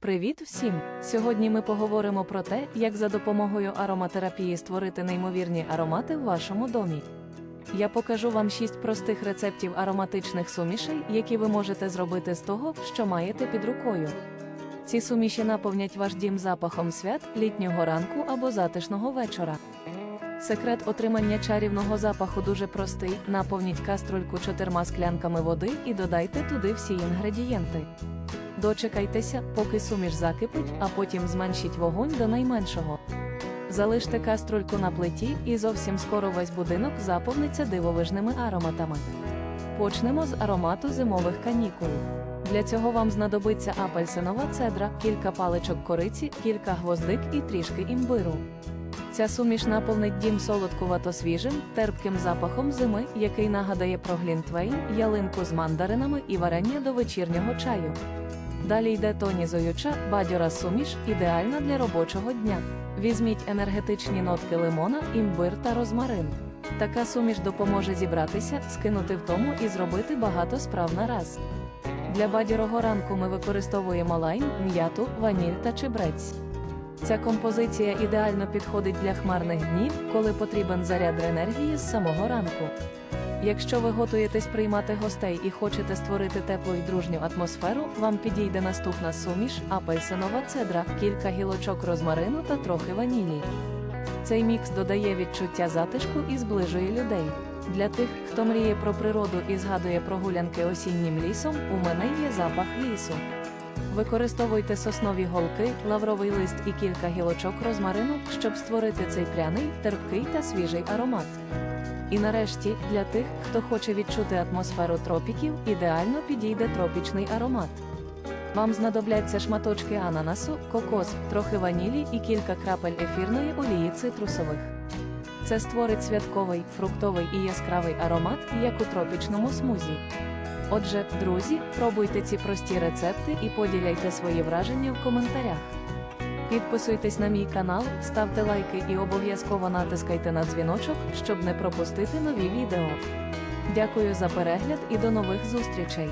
Привіт всім! Сьогодні ми поговоримо про те, як за допомогою ароматерапії створити неймовірні аромати в вашому домі. Я покажу вам 6 простих рецептів ароматичних сумішей, які ви можете зробити з того, що маєте під рукою. Ці суміші наповнять ваш дім запахом свят, літнього ранку або затишного вечора. Секрет отримання чарівного запаху дуже простий: наповніть каструльку чотирма склянками води і додайте туди всі інгредієнти. Дочекайтеся, поки суміш закипить, а потім зменшіть вогонь до найменшого. Залиште каструльку на плиті, і зовсім скоро весь будинок заповниться дивовижними ароматами. Почнемо з аромату зимових канікул. Для цього вам знадобиться апельсинова цедра, кілька паличок кориці, кілька гвоздик і трішки імбиру. Ця суміш наповнить дім солодкувато свіжим, терпким запахом зими, який нагадає про глінтвейн, ялинку з мандаринами і варення до вечірнього чаю. Далі йде тонізуюча, бадьора суміш, ідеальна для робочого дня. Візьміть енергетичні нотки лимона, імбир та розмарин. Така суміш допоможе зібратися, скинути втому і зробити багато справ на раз. Для бадьорого ранку ми використовуємо лайм, м'яту, ваніль та чебрець. Ця композиція ідеально підходить для хмарних днів, коли потрібен заряд енергії з самого ранку. Якщо ви готуєтесь приймати гостей і хочете створити теплу і дружню атмосферу, вам підійде наступна суміш, апельсинова цедра, кілька гілочок розмарину та трохи ванілі. Цей мікс додає відчуття затишку і зближує людей. Для тих, хто мріє про природу і згадує прогулянки осіннім лісом, у мене є запах лісу. Використовуйте соснові голки, лавровий лист і кілька гілочок розмарину, щоб створити цей пряний, терпкий та свіжий аромат. І нарешті, для тих, хто хоче відчути атмосферу тропіків, ідеально підійде тропічний аромат. Вам знадобляться шматочки ананасу, кокос, трохи ванілі і кілька крапель ефірної олії цитрусових. Це створить святковий, фруктовий і яскравий аромат, як у тропічному смузі. Отже, друзі, пробуйте ці прості рецепти і поділяйте свої враження в коментарях. Підписуйтесь на мій канал, ставте лайки і обов'язково натискайте на дзвіночок, щоб не пропустити нові відео. Дякую за перегляд і до нових зустрічей!